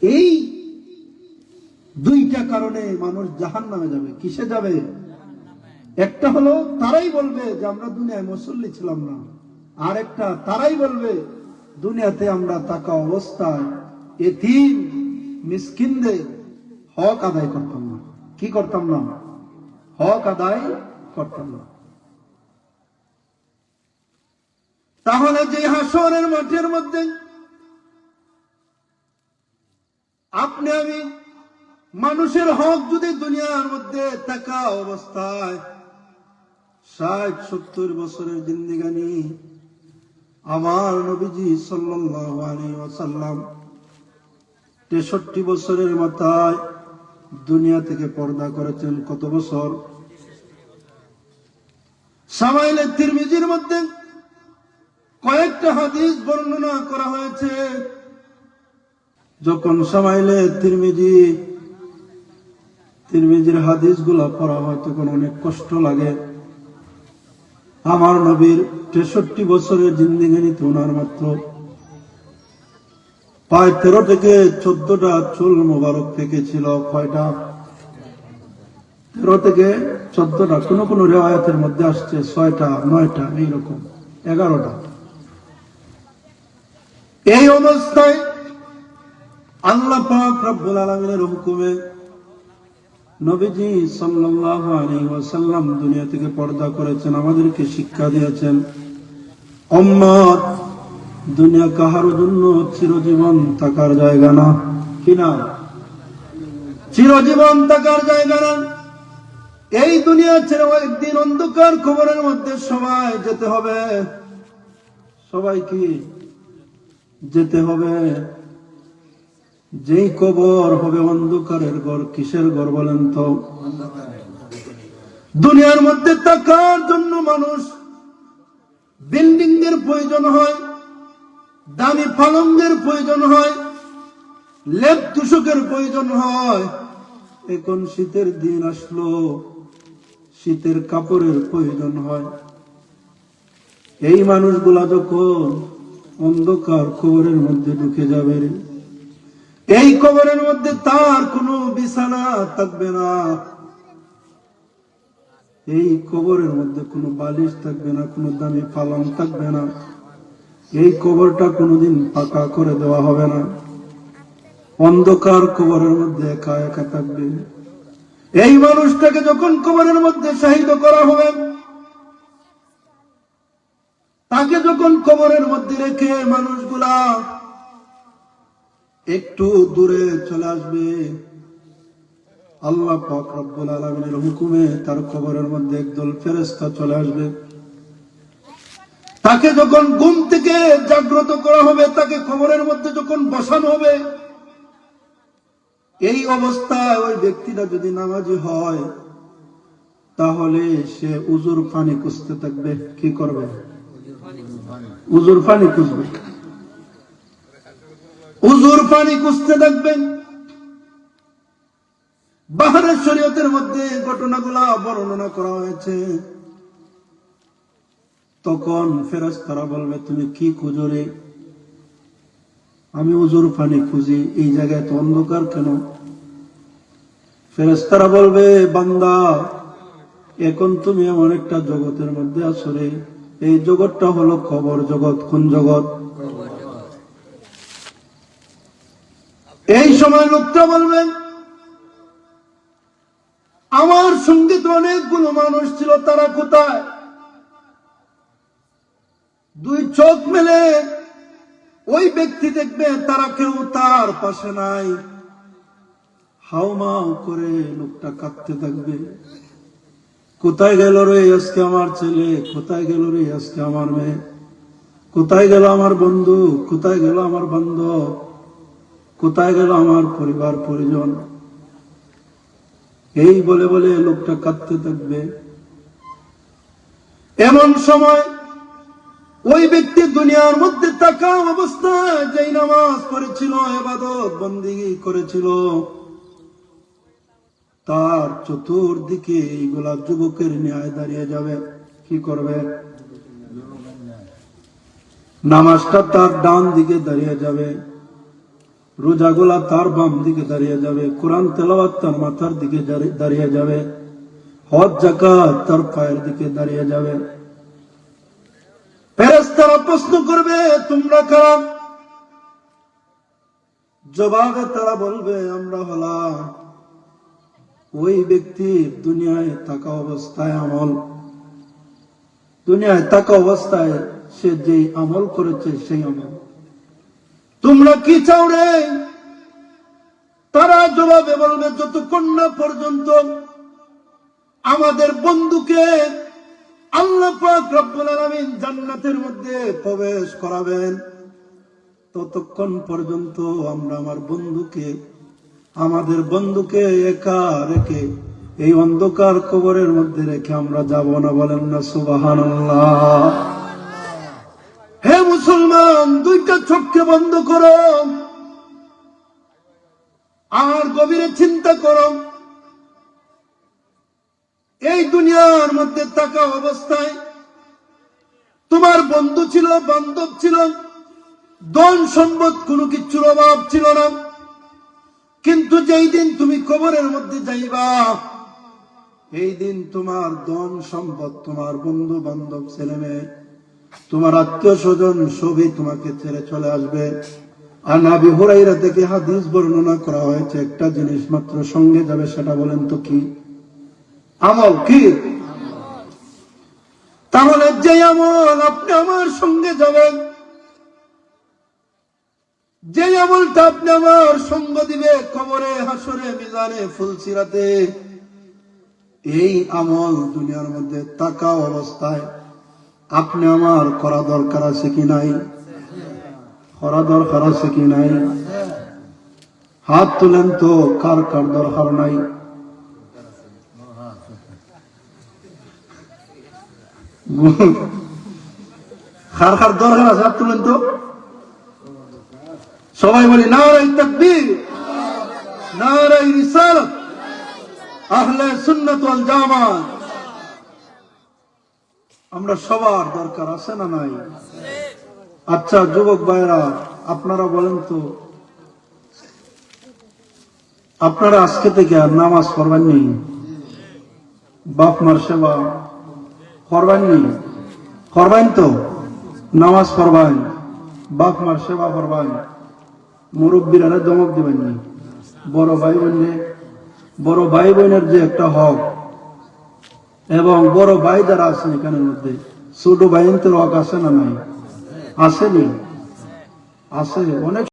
এই দুইটা কারণে মানুষ জাহান নামে যাবে। কিসে যাবে? একটা হলো, তারাই বলবে যে আমরা দুনিয়ায় মুসল্লি ছিলাম না। আর একটা তারাই বলবে, দুনিয়াতে আমরা তাকা অবস্থায় এতিম, মিসকিনদের হক আদায় করতাম না। কি করতাম না? হক আদায় করতাম না। তাহলে যে হাসরের মাঠের মধ্যে আপনি আমি মানুষের হক যদি দুনিয়ার মধ্যে থাকা অবস্থায় ষাট, সত্তর বছরের জিন্দিগানি আমার নবীজি আলাইহি তেষট্টি বছরের মাথায় দুনিয়া থেকে পর্দা করেছেন কত বছর? সামাইলের তিরমিজির মধ্যে কয়েকটা হাদিস বর্ণনা করা হয়েছে। যখন সামাইলে তিরমিজি, তিরমিজির হাদিসগুলা পড়া হয়, তখন অনেক কষ্ট লাগে। আমার নবীর তেষট্টি বছরের জিন্দিগানিতে ওনার মাত্র। প্রায় তেরো থেকে চোদ্দটা চুল মোবারক থেকে ছিল কয়টা? তেরো থেকে চোদ্দটা, কোন কোন রেওয়ায়তের মধ্যে আসছে ছয়টা, নয়টা, এইরকম, এগারোটা। এই অবস্থায় আল্লাহ পাক রব্বুল হুকুমে নবীজি ওয়াসাল্লাম দুনিয়া থেকে পর্দা করেছেন, আমাদেরকে শিক্ষা দিয়েছেন। দুনিয়া কাহার জন্য চিরজীবন থাকার জায়গা না। কি না? চিরজীবন থাকার জায়গা না। এই দুনিয়া ছেড়ে একদিন অন্ধকার খবরের মধ্যে সবাই যেতে হবে। সবাই কি? যেতে হবে। যেই কবর হবে অন্ধকারের ঘর, কিসের ঘর বলেন তো? দুনিয়ার মধ্যে থাকার জন্য মানুষ বিল্ডিং এর প্রয়োজন হয়, দামি পালঙ্গের প্রয়োজন হয়, লেপ তুষকের প্রয়োজন হয়। এখন শীতের দিন আসলো, শীতের কাপড়ের প্রয়োজন হয়। এই মানুষগুলা যখন অন্ধকার কবরের মধ্যে ঢুকে যাবে এই কবরের মধ্যে তার কোনো বিছানা থাকবে না। এই কবরের মধ্যে কোনো বালিশ থাকবে না, কোনো দামি পালং থাকবে না। এই কবরটা কোনোদিন পাকা করে দেওয়া হবে না। অন্ধকার কবরের মধ্যে একা একা থাকবে। এই মানুষটাকে যখন কবরের মধ্যে শাহিদ করা হবে, তাকে যখন কবরের মধ্যে রেখে মানুষগুলা একটু দূরে চলে আসবে। আল্লাহ পাক রব্বুল আলমিনের হুকুমে তার কবরের মধ্যে একদল ফেরেস্তা চলে আসবে। তাকে যখন ঘুম থেকে জাগ্রত করা হবে, তাকে কবরের মধ্যে যখন বসানো হবে, এই অবস্থায় ওই ব্যক্তিটা যদি নামাজি হয়, তাহলে সে উজুর পানি খুঁজতে থাকবে। কি করবে? উজুর পানি খুঁজবে। উজুর পানি খুঁজতে থাকবেন। বাহারের শরীয়তের মধ্যে ঘটনাগুলা বর্ণনা করা হয়েছে। তখন ফেরাজ তারা বলবে, তুমি কি খুঁজো রে? আমি উজুর পানি খুঁজি, এই জায়গায় তো অন্ধকার কেন? ফেরেস্তারা বলবে, বান্দা, এখন তুমি এমন একটা জগতের মধ্যে আছো রে। এই জগৎটা হলো খবর জগৎ। কোন জগৎ? এই সময় লোকটা বলবেন, আমার সঙ্গে তো অনেকগুলো মানুষ ছিল, তারা কোথায়? দুই চোখ মেলে ওই ব্যক্তি দেখবে, তারা কেউ তার পাশে নাই। হাউমাউ করে লোকটা কাঁদতে থাকবে। কোথায় গেল রে আজকে আমার ছেলে? কোথায় গেল রে আজকে আমার মেয়ে? কোথায় গেল আমার বন্ধু? কোথায় গেল আমার বান্ধব? কোথায় গেল আমার পরিবার, পরিজন? এই বলে বলে লোকটা কাঁদতে থাকবে। এমন সময় ওই ব্যক্তি দুনিয়ার মধ্যে থাকা অবস্থায় যেই নামাজ পড়েছিল এবাদত বন্দিগি করেছিল, তার চতুর্দিকে এইগুলা যুবকের ন্যায় দাঁড়িয়ে যাবে। কি করবে? নামাজটা তার ডান দিকে দাঁড়িয়ে যাবে। রোজাগুলা তার বাম দিকে দাঁড়িয়ে যাবে, কোরআন তেলাওয়াত তার মাথার দিকে দাঁড়িয়ে যাবে, হজ জাকাত তার পায়ের দিকে দাঁড়িয়ে যাবে। ফেরেশতারা প্রশ্ন করবে, তোমরা কারা? জবাবে তারা বলবে, আমরা হলাম ওই ব্যক্তি দুনিয়ায় থাকা অবস্থায় আমল। দুনিয়ায় থাকা অবস্থায় সে যেই আমল করেছে সেই আমল। তোমরা কি চাও রে? তারা জবাবে বলবে, যতক্ষণ না পর্যন্ত আমাদের বন্ধুকে জান্নাতের মধ্যে প্রবেশ করাবেন, ততক্ষণ পর্যন্ত আমরা আমার বন্ধুকে, আমাদের বন্ধুকে একা রেখে এই অন্ধকার কবরের মধ্যে রেখে আমরা যাব না বলেন না সুবহানাল্লাহ। হে মুসলমান দুইটা চোখকে বন্ধ করো। আর গভীরে চিন্তা করো। এই দুনিয়ার মধ্যে থাকা অবস্থায় তোমার বন্ধু ছিল, বান্ধব ছিল, ধন সম্পদ কোনো কিছুর অভাব ছিল না। কিন্তু যেই দিন তুমি কবরের মধ্যে যাইবা, এই দিন তোমার ধন সম্পদ, তোমার বন্ধু বান্ধব ছেলে মেয়ে তোমার আত্মীয় স্বজন সবই তোমাকে ছেড়ে চলে আসবে। আর নাবি হুরাইরা থেকে হাদিস বর্ণনা করা হয়েছে, একটা জিনিস মাত্র সঙ্গে যাবে, সেটা বলেন তো কি? আমল কি? তাহলে যে আমল আপনি আমার সঙ্গে যাবেন, যে আমলটা আপনি আমার সঙ্গ দিবে কবরে, হাসরে ফুলসিরাতে, এই আমল দুনিয়ার মধ্যে তাকা অবস্থায় আপনি আমার করা দরকার আছে কি নাই? করা দরকার আছে কি নাই? হাত তুলেন তো, কার কার দরকার নাই? খার খার দরকার তুলেন তো। সবাই বলি নারাই তকবীর নারাই রিসালত, আহলে সুন্নাত ওয়াল জামাত। আমরা সবার দরকার, আছে না নাই? আচ্ছা যুবক ভাইরা আপনারা বলেন তো, আপনারা আজকে থেকে আর নামাজ পড়বেন নি? বাপ মার সেবা করবেন নি? করবেন তো? নামাজ পড়বেন, বাপ মার সেবা করবেন, মুরব্বীরা দমক দিবেন নি? বড় ভাই বোনে বড় ভাই বোনের যে একটা হক এবং বড় ভাই যারা আছেন এখানের মধ্যে। ছোট ভাইয়ের তো রক আছে না নাই? আসেনি আছে, অনেক